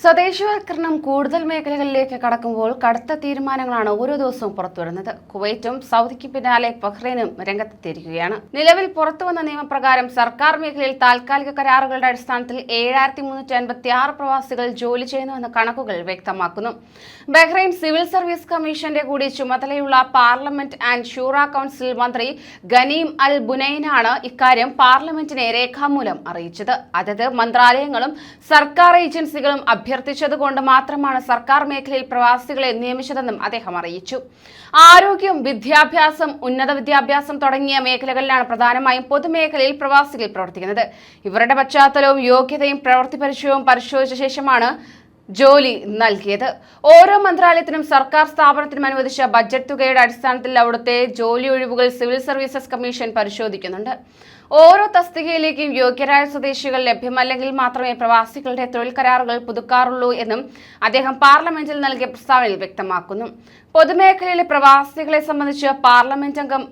സ്വദേശിവൽക്കരണം കൂടുതൽ മേഖലകളിലേക്ക് കടക്കുമ്പോൾ കടുത്ത തീരുമാനങ്ങളാണ് ഓരോ ദിവസവും പുറത്തുവരുന്നത്. കുവൈറ്റും സൗദിക്ക് പിന്നാലെ ബഹ്റൈനും രംഗത്തെത്തിയിരിക്കുകയാണ്. നിലവിൽ പുറത്തുവന്ന നിയമപ്രകാരം സർക്കാർ മേഖലയിൽ താൽക്കാലിക കരാറുകളുടെ അടിസ്ഥാനത്തിൽ ഏഴായിരത്തി മുന്നൂറ്റി അൻപത്തി ആറ് പ്രവാസികൾ ജോലി ചെയ്യുന്നുവെന്ന് കണക്കുകൾ വ്യക്തമാക്കുന്നു. ബഹ്റൈൻ സിവിൽ സർവീസ് കമ്മീഷന്റെ കൂടി ചുമതലയുള്ള പാർലമെന്റ് ആൻഡ് ഷൂറ കൗൺസിൽ മന്ത്രി ഗനീം അൽ ബുനൈനാണ് ഇക്കാര്യം പാർലമെന്റിനെ രേഖാമൂലം അറിയിച്ചത്. അതത് മന്ത്രാലയങ്ങളും സർക്കാർ ഏജൻസികളും അഭ്യർത്ഥിച്ചതുകൊണ്ട് മാത്രമാണ് സർക്കാർ മേഖലയിൽ പ്രവാസികളെ നിയമിച്ചതെന്നും അദ്ദേഹം അറിയിച്ചു. ആരോഗ്യം വിദ്യാഭ്യാസം ഉന്നത വിദ്യാഭ്യാസം തുടങ്ങിയ മേഖലകളിലാണ് പ്രധാനമായും പൊതുമേഖലയിൽ പ്രവാസികൾ പ്രവർത്തിക്കുന്നത്. ഇവരുടെ പശ്ചാത്തലവും യോഗ്യതയും പ്രവൃത്തി പരിചയവും പരിശോധിച്ച ശേഷമാണ് ജോലി നൽകിയത്. ഓരോ മന്ത്രാലയത്തിനും സർക്കാർ സ്ഥാപനത്തിനും അനുവദിച്ച ബജറ്റ് തുകയുടെ അടിസ്ഥാനത്തിൽ അവിടുത്തെ ജോലി ഒഴിവുകൾ സിവിൽ സർവീസസ് കമ്മീഷൻ പരിശോധിക്കുന്നുണ്ട്. ഓരോ തസ്തികയിലേക്കും യോഗ്യരായ സ്വദേശികൾ ലഭ്യമല്ലെങ്കിൽ മാത്രമേ പ്രവാസികളുടെ തൊഴിൽ കരാറുകൾ പുതുക്കാറുള്ളൂ എന്നും അദ്ദേഹം പാർലമെന്റിൽ നൽകിയ പ്രസ്താവനയിൽ വ്യക്തമാക്കുന്നു. പൊതുമേഖലയിലെ പ്രവാസികളെ സംബന്ധിച്ച് പാർലമെന്റ് അംഗം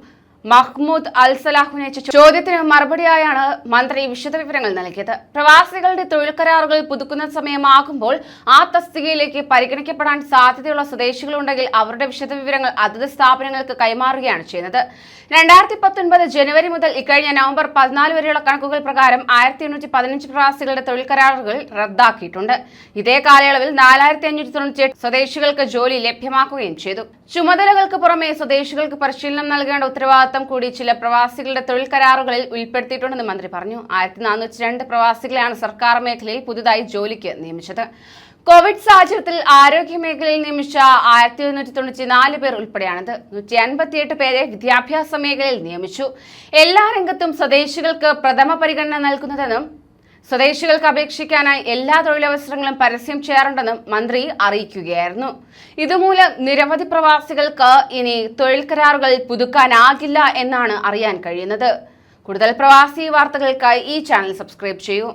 മഹ്മൂദ് അൽ സലാഹുനെ ചോദ്യത്തിന് മറുപടിയായാണ് മന്ത്രി വിശദവിവരങ്ങൾ നൽകിയത്. പ്രവാസികളുടെ തൊഴിൽ കരാറുകൾ പുതുക്കുന്ന സമയമാകുമ്പോൾ ആ തസ്തികയിലേക്ക് പരിഗണിക്കപ്പെടാൻ സാധ്യതയുള്ള സ്വദേശികളുണ്ടെങ്കിൽ അവരുടെ വിശദവിവരങ്ങൾ അതത് സ്ഥാപനങ്ങൾക്ക് കൈമാറുകയാണ് ചെയ്യുന്നത്. രണ്ടായിരത്തി പത്തൊൻപത് ജനുവരി മുതൽ ഇക്കഴിഞ്ഞ നവംബർ പതിനാല് വരെയുള്ള കണക്കുകൾ പ്രകാരം ആയിരത്തി എണ്ണൂറ്റി പതിനഞ്ച് പ്രവാസികളുടെ തൊഴിൽ കരാറുകൾ റദ്ദാക്കിയിട്ടുണ്ട്. ഇതേ കാലയളവിൽ നാലായിരത്തി അഞ്ഞൂറ്റി തൊണ്ണൂറ്റി സ്വദേശികൾക്ക് ജോലി ലഭ്യമാക്കുകയും ചെയ്തു. ചുമതലകൾക്ക് പുറമെ സ്വദേശികൾക്ക് പരിശീലനം നൽകേണ്ട ഉത്തരവാദിത്തം കൂടി ചില പ്രവാസികളുടെ തൊഴിൽ കരാറുകളിൽ ഉൾപ്പെടുത്തിയിട്ടുണ്ടെന്ന് മന്ത്രി പറഞ്ഞു. ആയിരത്തി നാനൂറ്റി രണ്ട് പ്രവാസികളെയാണ് സർക്കാർ മേഖലയിൽ പുതുതായി ജോലിക്ക് നിയമിച്ചത്. കോവിഡ് സാഹചര്യത്തിൽ ആരോഗ്യ മേഖലയിൽ നിയമിച്ച ആയിരത്തി ഒരുന്നൂറ്റി തൊണ്ണൂറ്റി നാല് പേർ ഉൾപ്പെടെയാണിത്. നൂറ്റി അൻപത്തിയെട്ട് പേരെ വിദ്യാഭ്യാസ മേഖലയിൽ നിയമിച്ചു. എല്ലാ രംഗത്തും സ്വദേശികൾക്ക് പ്രഥമ പരിഗണന നൽകുന്നതെന്നും സ്വദേശികൾക്ക് അപേക്ഷിക്കാനായി എല്ലാ തൊഴിലവസരങ്ങളും പരസ്യം ചെയ്യാറുണ്ടെന്നും മന്ത്രി അറിയിക്കുകയായിരുന്നു. ഇതുമൂലം നിരവധി പ്രവാസികൾക്ക് ഇനി തൊഴിൽ കരാറുകൾ പുതുക്കാനാകില്ല എന്നാണ് അറിയാൻ കഴിയുന്നത്. കൂടുതൽ പ്രവാസി വാർത്തകൾക്കായി ഈ ചാനൽ സബ്സ്ക്രൈബ് ചെയ്യൂ.